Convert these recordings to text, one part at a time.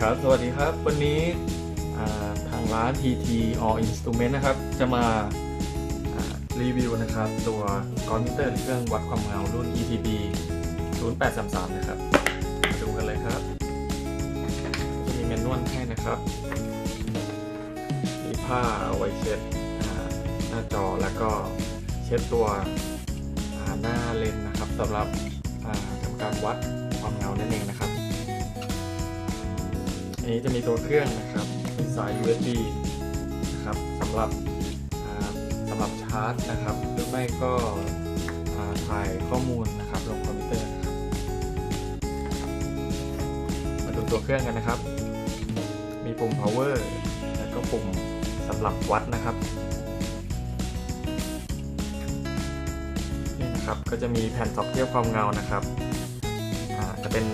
ครับ สวัสดีครับ วันนี้ทางร้าน TT All Instrument นะครับ จะมารีวิวนะครับ ตัวกอนมิเตอร์เครื่องวัดความเงารุ่น ETB 0833 นะครับ มาดูกันเลยครับ จะมีแมนนวลให้นะครับ มีผ้าเอาไว้เช็ดหน้าจอแล้วก็เช็ดตัวหน้าเลนนะครับสำหรับทำการวัดความเงานั่นเองนะครับ อันนี้จะมีตัวเครื่องนะครับมีสาย USB นะครับสำหรับสำหรับชาร์จนะครับ หรือไม่ก็ถ่ายข้อมูลนะครับลงคอมพิวเตอร์นะครับ มาดูตัวเครื่องกันนะครับ มีปุ่ม power แล้วก็ปุ่มสำหรับวัดนะครับนี่นะครับก็จะมีแผ่นสอบเทียบความเงานะครับจะเป็น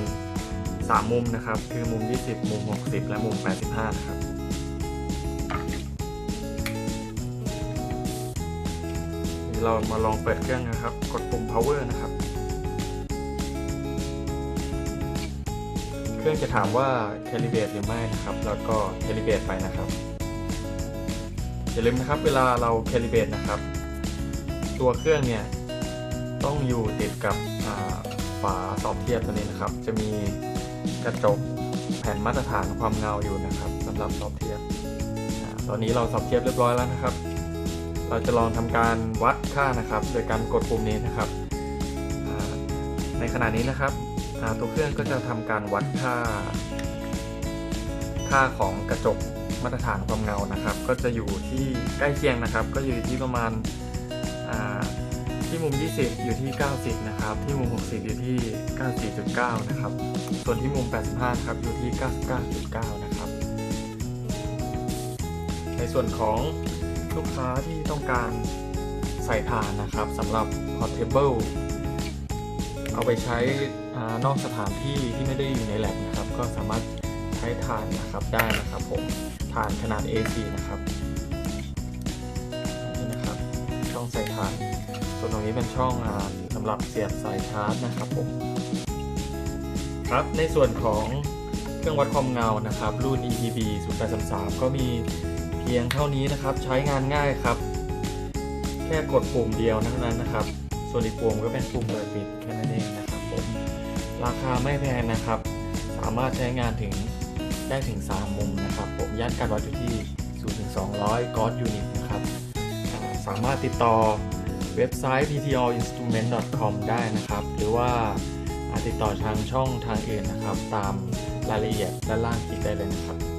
3 มุมนะครับ คือมุม 20 มุม 60 และมุม 85 นะครับนี่เรามาลองเปิดเครื่องนะครับ กดปุ่ม power นะครับ เครื่องจะถามว่า calibrate หรือไม่นะครับ แล้วก็ calibrate ไปนะครับ อย่าลืมนะครับ เวลาเรา calibrate นะครับ ตัวเครื่องเนี่ยต้องอยู่ติดกับฝาสอบเทียบตัวนี้นะครับ จะมี กระจกแผ่นมาตรฐานความเงาอยู่นะครับสำหรับสอบเทียบตอนนี้เราสอบเทียบเรียบร้อยแล้วนะครับ เราจะลองทำการวัดค่านะครับ โดยการกดปุ่มนี้นะครับ ในขณะนี้นะครับตัวเครื่องก็จะทำการวัดค่า ค่าของกระจกมาตรฐานความเงานะครับ ก็จะอยู่ที่ใกล้เคียงนะครับ ก็อยู่ที่ประมาณ ที่มุม 20 อยู่ที่ 90 นะครับ ที่มุม 60 อยู่ที่ 94.9 นะครับ ส่วนที่มุม 85 ครับ อยู่ที่ 99.9 นะครับ ในส่วนของลูกค้าที่ต้องการใส่ถ่านนะครับสำหรับ portable เอาไปใช้อนอกสถานที่ที่ไม่ได้อยู่ในแลบนะครับ ก็สามารถใช้ถ่านนะครับได้นะครับผมถ่านขนาด A4 นะครับนี่นะครับช่องใส่ถ่าน รงนี้เป็นช่องอาสำหรับเสียบสายชาร์จนะครับผมครับในส่วนของเครื่องวัดความเงานะครับ รุ่น ETB 0833ก็มีเพียงเท่านี้นะครับ ใช้งานง่ายครับ แค่กดปุ่มเดียวเท่านั้นนะครับ ส่วนอีกปุ่มก็เป็นปุ่มเปิดปิดแค่นั้นเองนะครับผมราคาไม่แพงนะครับ สามารถใช้งานถึงได้ถึง 3 มุมนะครับ ผมย่านการวัดอยู่ที่0ถึง200 g o d unit นะครับ สามารถติดต่อ เว็บไซต์ ptoinstrument.com ได้นะครับ หรือว่าติดต่อทางช่องทางอื่นนะครับ ตามรายละเอียดด้านล่างคลิปได้เลยนะครับ